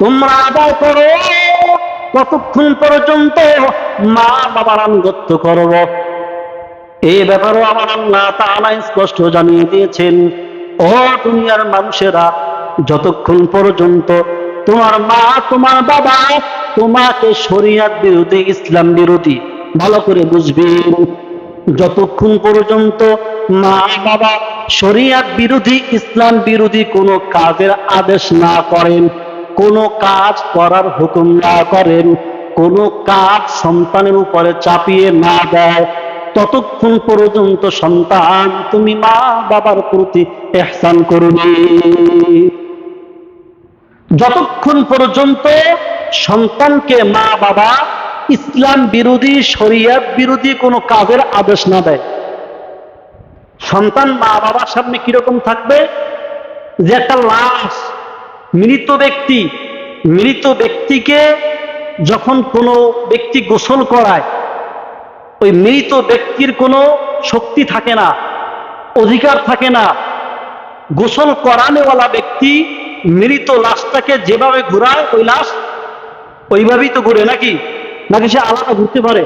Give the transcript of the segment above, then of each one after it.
তোমরা আদায় করো। কতক্ষণ পর্যন্ত মা বাবার আনুগত্য করব এই ব্যাপারেও আমার আল্লাহ তাআলা স্পষ্ট জানিয়ে দিয়েছেন, ও দুনিয়ার মানুষেরা, যতক্ষণ পর্যন্ত তোমার মা, তোমার বাবা তোমাকে শরিয়াত বিরোধী, ইসলাম বিরোধী, ভালো করে বুঝবেন যতক্ষণ পর্যন্ত মা, বাবা শরিয়াত বিরোধী, ইসলাম বিরোধী কোনো কাজের আদেশ না করেন, কোনো কাজ করার হুকুম না করেন, কোনো কাজ সন্তানের উপরে চাপিয়ে না দেয়। ততক্ষণ পর্যন্ত সন্তান তুমি মা বাবার প্রতি এহসান করবে। যতক্ষণ পর্যন্ত সন্তানকে মা বাবা ইসলাম বিরোধী, শরিয়াত বিরোধী কোনো কাজের আদেশ না দেয় সন্তান মা বাবার সামনে কীরকম থাকবে? যে একটা লাশ মৃত ব্যক্তি, মৃত ব্যক্তিকে যখন কোনো ব্যক্তি গোসল করায়, ওই মৃত ব্যক্তির কোনো শক্তি থাকে না, অধিকার থাকে না। গোসল করানেওয়ালা ব্যক্তি মৃত লাশটাকে যেভাবে ঘুরায়, ওই লাশ ওইভাবেই তো ঘুরে নাকি? নাকি সে আলাদা ঘুরতে পারে?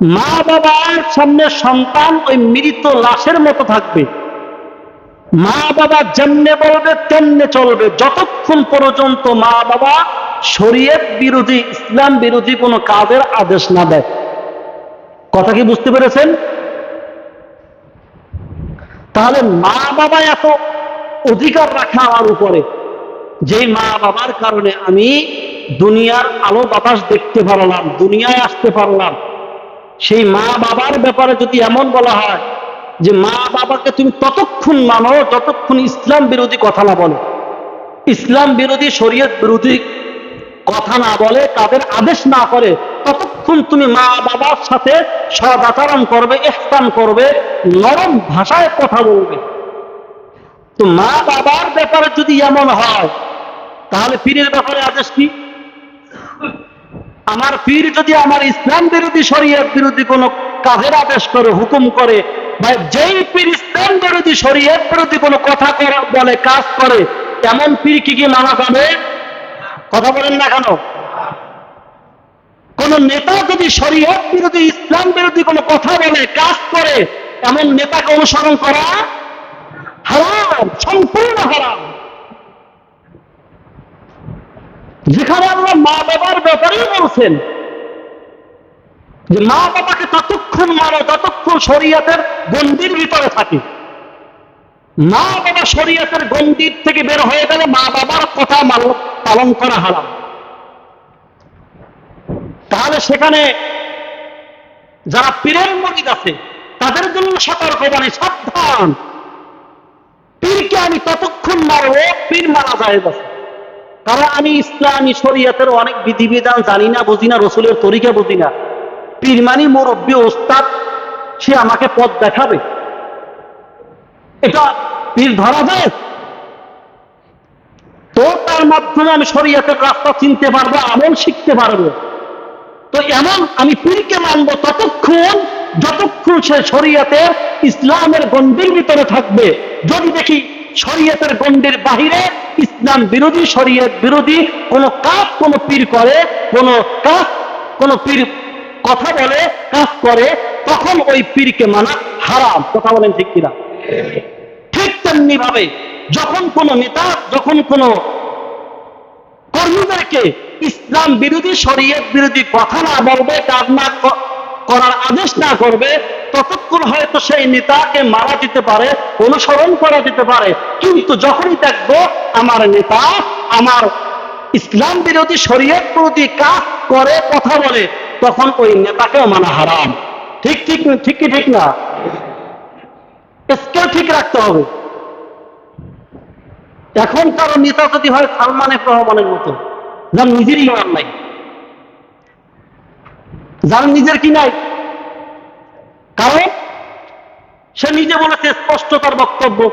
মা বাবার সামনে সন্তান ওই মৃত লাশের মতো থাকবে। মা বাবা যেমনে বলবে, তেমনে চলবে। যতক্ষণ পর্যন্ত মা বাবা শরীয়ত বিরোধী, ইসলাম বিরোধী কোনো কাজের আদেশ না দেয়। কথা কি বুঝতে পেরেছেন? তাহলে মা বাবা এত অধিকার রাখা আমার উপরে যে মা বাবার কারণে আমি দুনিয়ার আলো বাতাস দেখতে পারলাম, দুনিয়ায় আসতে পারলাম। সেই মা বাবার ব্যাপারে যদি এমন বলা হয় যে মা বাবাকে তুমি ততক্ষণ মানো, যতক্ষণ ইসলাম বিরোধী কথা না বলো, ইসলাম বিরোধী, শরীয়ত বিরোধী কথা না বলে, তাদের আদেশ না করে, ততক্ষণ তুমি মা বাবার সাথে সদ আচরণ করবে, ইহসান করবে, নরম ভাষায় কথা বলবে। তো মা বাবার ব্যাপারে যদি এমন হয়, তাহলে পীরের ব্যাপারে আদেশ কি? আমার পীর যদি আমার ইসলাম বিরোধী, শরীয়ত বিরোধী কোন কাজের আদেশ করে, হুকুম করে, বা যেই পীর ইসলাম বিরোধী, শরীয়ত বিরোধী কোনো কথা করে, বলে, কাজ করে, এমন পীর কি কি মানা যাবে? কথা বলেন না কেন? কোন নেতা যদি শরীয়ত বিরোধী, ইসলাম বিরোধী কোনো কথা বলে, কাজ করে, এমন নেতাকে অনুসরণ করা হারাম, সম্পূর্ণ হারাম। যেখানে আমরা মা বাবার ব্যাপারেই বলছেন যে মা বাবাকে ততক্ষণ মানো ততক্ষণ শরীয়তের গন্ডির ভিতরে থাকে। মা বাবা শরীয়তের গন্ডির থেকে বের হয়ে গেলে মা বাবার কথা পালন করা হারাম। তাহলে সেখানে যারা পীরের মরিদ আছে, তাদের জন্য সতর্ক মানে সাবধান। পীরকে আমি ততক্ষণ মারবো, পীর মারা যায় বসে। কারণ আমি ইসলামী শরীয়তের অনেক বিধিবিধান জানি না, বুঝি না, রসুলের তরিকা বুঝি না। পীরমানি মুরব্বী ওস্তাদ, সে আমাকে পথ দেখাবে। এটা পীর ধরা যায়। তো তার মাধ্যমে আমি শরীয়তের রাস্তা চিনতে পারব, আমল শিখতে পারব। তো এমন আমি পীরকে মানবো ততক্ষণ, যতক্ষণ সে শরীয়তে ইসলামের গন্ডির ভিতরে থাকবে। যদি দেখি শরীয়তের গন্ডির বাহিরে ইসলাম বিরোধী, শরীয়ত বিরোধী, কোন কাজ কোন পীর করে, কোন কাজ কোন পীর কথা বলে কাজ করে, তখন ওই পীরকে মানা হারাম। কথা বলেন ঠিক কিনা? ঠিক তেমনি ভাবে যখন কোন নেতা, যখন কোন কর্মীদেরকে ইসলাম বিরোধী, শরীয়ত বিরোধী কথা না বলবে কাজ না করার আদেশ না করবে, ততক্ষণ হয়তো সেই নেতাকে মারা যেতে পারে, অনুসরণ করা যেতে পারে। কিন্তু যখনই দেখব আমার নেতা আমার ইসলাম বিরোধী শরীয়ত প্রতি কাজ করে কথা বলে, তখন ওই নেতাকেও মানা হারাম। ঠিক ঠিক ঠিক কি ঠিক না? স্কেল ঠিক রাখতে হবে। এখন কারও নেতা যদি হয় সালমান এফ রহমানের মতো, যার নিজের ইমান নাই। যার নিজের কি নাই? কারণ সে নিজে বলেছে স্পষ্ট তার বক্তব্য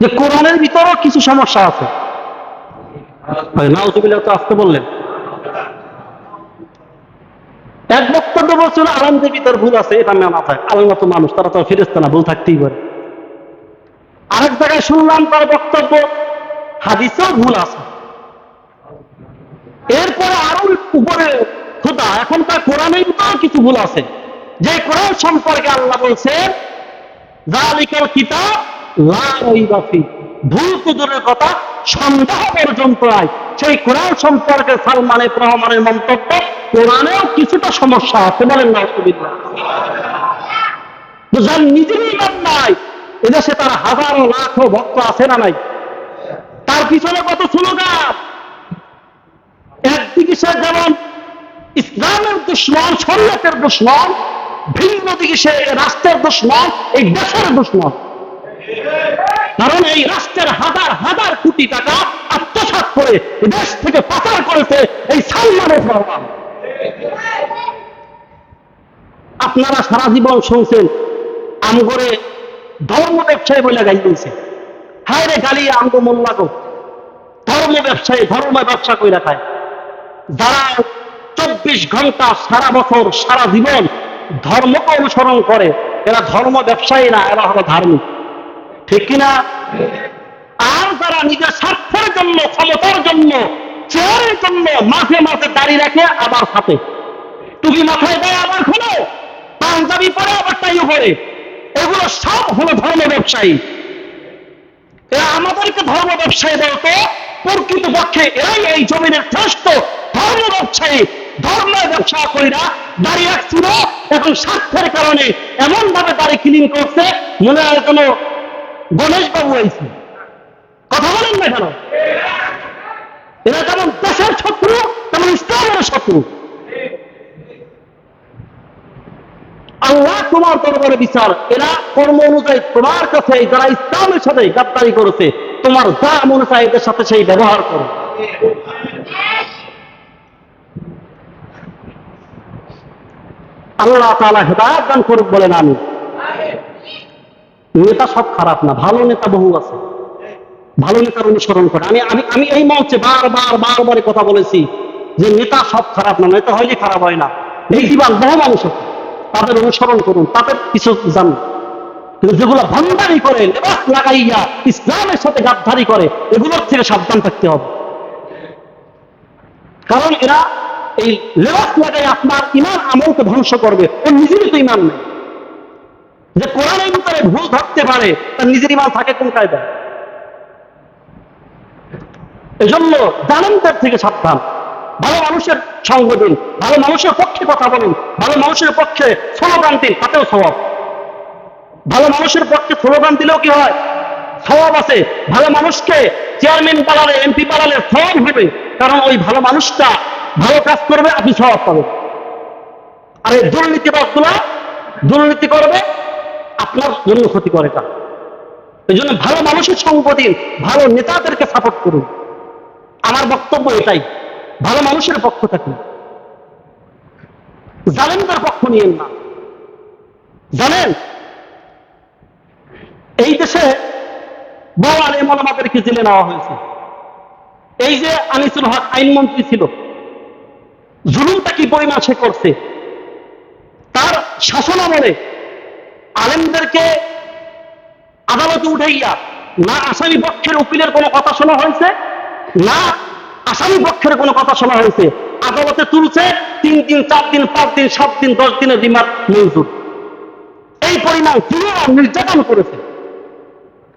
যে কোরআনের ভিতরেও কিছু সমস্যা আছে। আসতে বললেন। এক বক্তব্য বলছিল, আরাম দেবী, তার ভুল আছে, এটা মানা থাকে আল্লাহ তো মানুষ, তারা তো ফিরেস্তা না, ভুল থাকতেই পারে। আরেক জায়গায় শুনলাম তার বক্তব্য, হাদিসেও ভুল আছে। এরপরে আরও উপরে খোদা এখনকার ভিতরেও কিছু ভুল আছে। যে কোরআন সম্পর্কে আল্লাহ বলছেন জালিকাল কিতাব লা রাইবা ফি। ভুল কুদুরের কথা সন্দেহ পর্যন্ত আয় সেই কোরআন সম্পর্কে রহমানের মন্তব্য, কোরআনেও কিছুটা সমস্যা আছে বলেন না অসুবিধা যার নিজেরই ইমান নাই। এদেশে তার হাজারো লাখো ভক্ত আছে না নাই? তার পিছনে কত স্লোগান একদিকে সে যেমন ইসলামের দুশ্মন, শরীয়তের দুশ্মন, ভিন্ন দিকে সে রাষ্ট্রের দুশ্মন, এই দেশের দুশ্মন। কারণ এই রাষ্ট্রের হাজার হাজার কোটি টাকা আত্মসাৎ করে দেশ থেকে পাচার করেছে এই সালমানের রহমান আপনারা সারা জীবন শুনছেন, আমগরে ধর্ম ব্যবসায়ী বলে গাই দিয়েছে। হায় রে গালি, আমগো মোল্লা গো। ধর্ম ব্যবসায়ী, ধর্ম ব্যবসা করে খায়। যারা চব্বিশ ঘণ্টা সারা বছর, সারা জীবন ধর্মকে অনুসরণ করে, এরা ধর্ম ব্যবসায়ী না, এরা হলো ধার্মিক। ঠিক কিনা? আর যারা নিজের স্বার্থের জন্য, ক্ষমতার জন্য, চেয়ারের জন্য মাঝে মাঝে দাঁড়িয়ে রাখে, আবার সাথে টুপি মাথায় দেয় আবার খোলো, পাঞ্জাবি পরে, আবার টাইও পরে এগুলো সব হলো ধর্ম ব্যবসায়ী। এরা আমাদেরকে ধর্ম ব্যবসায়ী বলতো প্রকৃত পক্ষে এরাই এই জমিনের শ্রেষ্ঠ। ধর্ম ব্যবসায়ী ধর্মের ব্যবসা কইরা দাঁড়িয়ে রাখছিল এখন স্বার্থের কারণে এমন ভাবে দাড়ি ক্লিন করছে, মনে হয় যেন গণেশ বাবু কথা বলেন না কেন? এরা যেমন দেশের শত্রু, তেমন ইসলামের শত্রু। আল্লাহ তোমার দরবারে বিচার। এরা কর্ম অনুযায়ী তোমার কাছে, যারা ইসলামের সাথে গাদ্দারি করেছে, তোমার যা মনে চায় এদের সাথে সেই ব্যবহার করো। আল্লাহ তাআলা হেদায়ত দান করুক বলেন আমি নেতা সব খারাপ না, ভালো নেতা বহু আছে। ভালো নেতার অনুসরণ করে। আমি আমি আমি এই মঞ্চে বারবার বারবার কথা বলেছি যে নেতা সব খারাপ না, নেতা হয়নি খারাপ হয় না। নীতিবান বহু মানুষ আছে। তাদের অনুসরণ করুন, তাদের কিছু জান কিন্তু যেগুলো ভণ্ডারি করে লেবাস লাগাইয়া ইসলামের সাথে গাদ্দারি করে, এগুলোর থেকে সাবধান থাকতে হবে। কারণ এরা এই লেবাস লাগাই আপনার ইমান আমলকে ধ্বংস করবে ও নিজেরই তো ইমান নেই। যে কোরআনের ভিতরে ভুল ধরতে পারে, তার নিজের ইমান থাকে কোন কায়দায়? এজন্য জালেমদের থেকে সাবধান। ভালো মানুষের সঙ্গ দিন, ভালো মানুষের পক্ষে কথা বলুন, ভালো মানুষের পক্ষে স্লোগান দিন তাতেও স্বভাব ভালো মানুষের পক্ষে স্লোগান দিলেও কি হয়? স্বভাব আছে। ভালো মানুষকে চেয়ারম্যান পালালে, এমপি পালালে স্বভাব হবে। কারণ ওই ভালো মানুষটা ভালো কাজ করবে, আপনি স্বভাব পাবেন। আর এই দুর্নীতিবাদগুলা দুর্নীতি করবে, আপনার জন্য ক্ষতি করে তা। এই জন্য ভালো মানুষের সঙ্গ দিন ভালো নেতাদেরকে সাপোর্ট করুন। আমার বক্তব্য এটাই, ভালো মানুষের পক্ষ থাকুন জালেমদের পক্ষ নিয়েন না। জানেন, এই দেশে বড় আলেম ওলামাদেরকে জেলে নেওয়া হয়েছে। এই যে আনিসুল হক আইনমন্ত্রী ছিল জুলুমটা কি পরিমাণ সে করছে? তার শাসনামলে আলেমদেরকে আদালতে উঠাইয়া, না আসামি পক্ষের উকিলের কোনো কথা শোনা হয়েছে? না আসামি পক্ষের কোনো কথা শোনা হয়েছে? আদালতে তুলছে, তিন দিন, চার দিন, পাঁচ দিন, সাত দিন, দশ দিনের রিমান্ড মঞ্জুর। এই পরিমাণ তিনি নির্যাতন করেছে।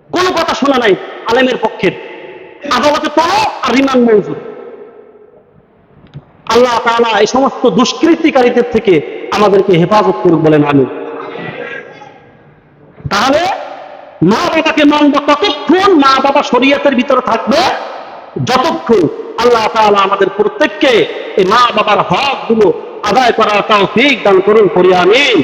কোনো কথা শোনা নাই আলেমের পক্ষের। আদালতে তলো আর রিমান্ড মঞ্জুর। আল্লাহ তালা এই সমস্ত দুষ্কৃতিকারীদের থেকে আমাদেরকে হেফাজত করুক বলেন আমি তাহলে মা বাবাকে মানব ততক্ষণ মা বাবা শরীয়তের ভিতরে থাকবে যতক্ষণ আল্লাহ তালা আমাদের প্রত্যেককে এই মা বাবার হকগুলো আদায় করার তাও ঠিক দান করুন করিয়া আমিন।